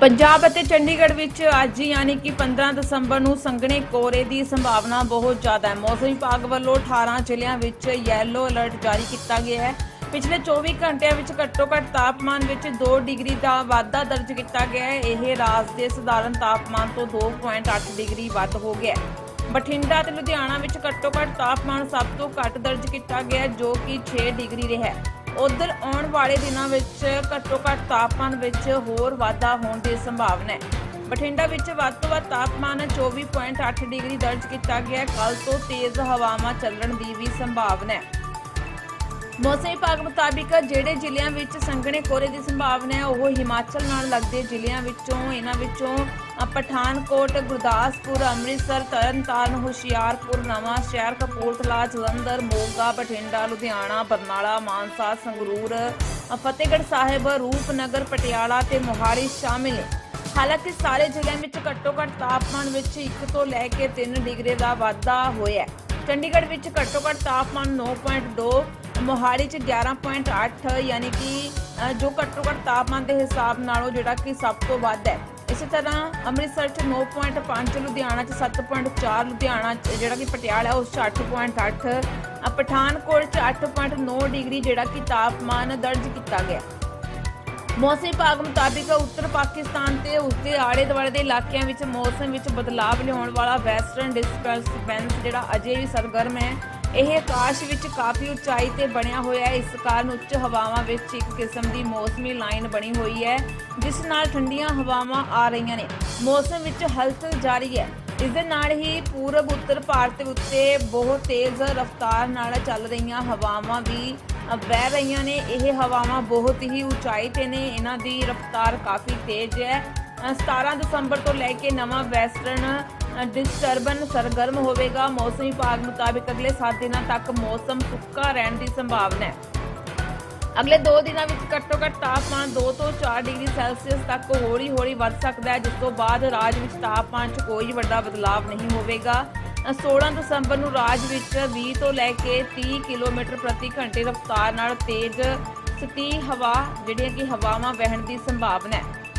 ਪੰਜਾਬ ਅਤੇ ਚੰਡੀਗੜ੍ਹ ਵਿੱਚ ਅੱਜ ਯਾਨੀ ਕਿ 15 ਦਸੰਬਰ ਨੂੰ ਸੰਘਣੇ ਕੋਰੇ ਦੀ ਸੰਭਾਵਨਾ ਬਹੁਤ ਜ਼ਿਆਦਾ ਹੈ। ਮੌਸਮ ਵਿਭਾਗ ਵੱਲੋਂ 18 ਜ਼ਿਲ੍ਹਿਆਂ ਵਿੱਚ ਯੈਲੋ ਅਲਰਟ ਜਾਰੀ ਕੀਤਾ ਗਿਆ ਹੈ। ਪਿਛਲੇ 24 ਘੰਟਿਆਂ ਵਿੱਚ ਘੱਟੋ ਘੱਟ ਤਾਪਮਾਨ ਵਿੱਚ 2 ਡਿਗਰੀ ਦਾ ਵਾਧਾ ਦਰਜ ਕੀਤਾ ਗਿਆ ਹੈ। ਇਹ ਰਾਜ ਦੇ ਸਧਾਰਨ ਤਾਪਮਾਨ ਤੋਂ 2.8 ਡਿਗਰੀ ਵੱਧ ਹੋ ਗਿਆ ਹੈ। ਬਠਿੰਡਾ ਤੇ ਲੁਧਿਆਣਾ ਵਿੱਚ ਘੱਟੋ ਘੱਟ ਤਾਪਮਾਨ ਸਭ ਤੋਂ ਘੱਟ ਦਰਜ ਕੀਤਾ ਗਿਆ ਜੋ ਕਿ 6 ਡਿਗਰੀ ਰਿਹਾ ਹੈ। ਉਧਰ ਆਉਣ ਵਾਲੇ ਦਿਨਾਂ ਵਿੱਚ ਘੱਟੋ ਘੱਟ ਤਾਪਮਾਨ ਵਿੱਚ ਹੋਰ ਵਾਧਾ ਹੋਣ ਦੀ ਸੰਭਾਵਨਾ ਹੈ। ਬਠਿੰਡਾ ਵਿੱਚ ਵੱਧ ਤੋਂ ਵੱਧ ਤਾਪਮਾਨ 24.8 ਡਿਗਰੀ ਦਰਜ ਕੀਤਾ ਗਿਆ ਹੈ। ਕੱਲ ਤੋਂ ਤੇਜ਼ ਹਵਾਵਾਂ ਚੱਲਣ ਦੀ ਵੀ ਸੰਭਾਵਨਾ ਹੈ। ਮੌਸਮ ਵਿਭਾਗ ਮੁਤਾਬਿਕ ਜਿਹੜੇ ਜ਼ਿਲ੍ਹਿਆਂ ਵਿੱਚ ਸੰਘਣੇ ਕੋਰੇ ਦੀ ਸੰਭਾਵਨਾ ਹੈ, ਉਹ ਹਿਮਾਚਲ ਨਾਲ ਲੱਗਦੇ ਜ਼ਿਲ੍ਹਿਆਂ ਵਿੱਚੋਂ, ਇਹਨਾਂ ਵਿੱਚੋਂ ਪਠਾਨਕੋਟ, ਗੁਰਦਾਸਪੁਰ, ਅੰਮ੍ਰਿਤਸਰ, ਤਰਨਤਾਰਨ, ਹੁਸ਼ਿਆਰਪੁਰ, ਨਵਾਂ ਸ਼ਹਿਰ, ਕਪੂਰਥਲਾ, ਜਲੰਧਰ, ਮੋਗਾ, ਬਠਿੰਡਾ, ਲੁਧਿਆਣਾ, ਬਰਨਾਲਾ, ਮਾਨਸਾ, ਸੰਗਰੂਰ ਫਤਿਹਗੜ੍ਹ ਸਾਹਿਬ, ਰੂਪਨਗਰ, ਪਟਿਆਲਾ ਤੇ ਮੋਹਾਲੀ ਸ਼ਾਮਿਲ। ਨੇ ਹਾਲਾਂਕਿ ਸਾਰੇ ਜ਼ਿਲ੍ਹਿਆਂ ਵਿੱਚ ਘੱਟੋ ਘੱਟ ਤਾਪਮਾਨ ਵਿੱਚ 1 ਤੋਂ ਲੈ ਕੇ 3 ਡਿਗਰੀ ਦਾ ਵਾਧਾ ਹੋਇਆ ਹੈ। ਚੰਡੀਗੜ੍ਹ ਵਿੱਚ ਘੱਟੋ ਘੱਟ ਤਾਪਮਾਨ 9.2 ਮੋਹਾਲੀ 'ਚ 11.8 ਯਾਨੀ ਕਿ ਜੋ ਘੱਟੋ ਘੱਟ ਤਾਪਮਾਨ ਦੇ ਹਿਸਾਬ ਨਾਲੋਂ ਜਿਹੜਾ ਕਿ ਸਭ ਤੋਂ ਵੱਧ ਹੈ। ਇਸੇ ਤਰ੍ਹਾਂ ਅੰਮ੍ਰਿਤਸਰ 'ਚ 9.5 ਲੁਧਿਆਣਾ 'ਚ 7.4 ਲੁਧਿਆਣਾ ਜਿਹੜਾ ਕਿ ਪਟਿਆਲਾ ਉਸ 'ਚ 8.8 ਅ, ਪਠਾਨਕੋਟ 'ਚ 8.9 ਡਿਗਰੀ ਜਿਹੜਾ ਕਿ ਤਾਪਮਾਨ ਦਰਜ ਕੀਤਾ ਗਿਆ। ਮੌਸਮ ਵਿਭਾਗ ਮੁਤਾਬਿਕ ਉੱਤਰ ਪਾਕਿਸਤਾਨ ਤੇ ਉਸਦੇ ਆਲੇ ਦੁਆਲੇ ਦੇ ਇਲਾਕਿਆਂ ਵਿੱਚ ਮੌਸਮ ਵਿੱਚ ਬਦਲਾਅ ਲਿਆਉਣ ਵਾਲਾ ਵੈਸਟਰਨ ਡਿਸਟਰਬੈਂਸ ਜਿਹੜਾ ਅਜੇ ਵੀ ਸਰਗਰਮ ਹੈ। ਇਹ ਆਕਾਸ਼ ਵਿੱਚ ਕਾਫੀ ਉਚਾਈ ਤੇ ਬਣਿਆ ਹੋਇਆ ਹੈ। ਇਸ ਕਾਰਨ ਉੱਚ ਹਵਾਵਾਂ ਵਿੱਚ ਇੱਕ ਕਿਸਮ ਦੀ ਮੌਸਮੀ ਲਾਈਨ ਬਣੀ ਹੋਈ ਹੈ ਜਿਸ ਨਾਲ ਠੰਡੀਆਂ ਹਵਾਵਾਂ ਆ ਰਹੀਆਂ ਨੇ। ਮੌਸਮ ਵਿੱਚ ਹਲਚਲ ਜਾਰੀ ਹੈ। ਇਸ ਦੇ ਨਾਲ ਹੀ ਪੂਰਬ ਉੱਤਰ ਭਾਰਤ ਉੱਤੇ ਬਹੁਤ ਤੇਜ਼ ਰਫ਼ਤਾਰ ਨਾਲ ਚੱਲ ਰਹੀਆਂ ਹਵਾਵਾਂ ਵੀ ਅ, ਵਹਿ ਰਹੀਆਂ ਨੇ। ਇਹ ਹਵਾਵਾਂ ਬਹੁਤ ਹੀ ਉਚਾਈ ਤੇ ਨੇ। ਇਹਨਾਂ ਦੀ ਰਫ਼ਤਾਰ ਕਾਫੀ ਤੇਜ਼ ਹੈ। ਅ, 17 ਦਸੰਬਰ ਤੋਂ ਲੈ ਕੇ ਨਵਾਂ ਵੈਸਟਰਨ ਡਿਸਟਰਬਨ ਸਰਗਰਮ ਹੋਵੇਗਾ। ਮੌਸਮ ਵਿਭਾਗ ਮੁਤਾਬਿਕ ਅਗਲੇ 7 ਦਿਨਾਂ ਤੱਕ ਮੌਸਮ ਸੁੱਕਾ ਰਹਿਣ ਦੀ ਸੰਭਾਵਨਾ ਹੈ। ਅਗਲੇ 2 ਦਿਨਾਂ ਵਿੱਚ ਘੱਟੋ ਘੱਟ ਤਾਪਮਾਨ 2 ਤੋਂ 4 ਡਿਗਰੀ ਸੈਲਸੀਅਸ ਤੱਕ ਹੌਲੀ-ਹੌਲੀ ਵੱਧ ਸਕਦਾ ਹੈ ਜਿਸ ਤੋਂ ਬਾਅਦ ਰਾਜ ਵਿੱਚ ਤਾਪਮਾਨ 'ਚ ਕੋਈ ਵੱਡਾ ਬਦਲਾਅ ਨਹੀਂ ਹੋਵੇਗਾ। ਅ, 16 ਦਸੰਬਰ ਨੂੰ ਰਾਜ ਵਿੱਚ 20 ਤੋਂ ਲੈ ਕੇ 30 ਕਿਲੋਮੀਟਰ ਪ੍ਰਤੀ ਘੰਟੇ ਰਫ਼ਤਾਰ ਨਾਲ ਤੇਜ਼ ਸਤੀ ਹਵਾ ਜਿਹੜੀਆਂ ਕਿ ਹਵਾਵਾਂ ਵਹਿਣ ਦੀ ਸੰਭਾਵਨਾ ਹੈ।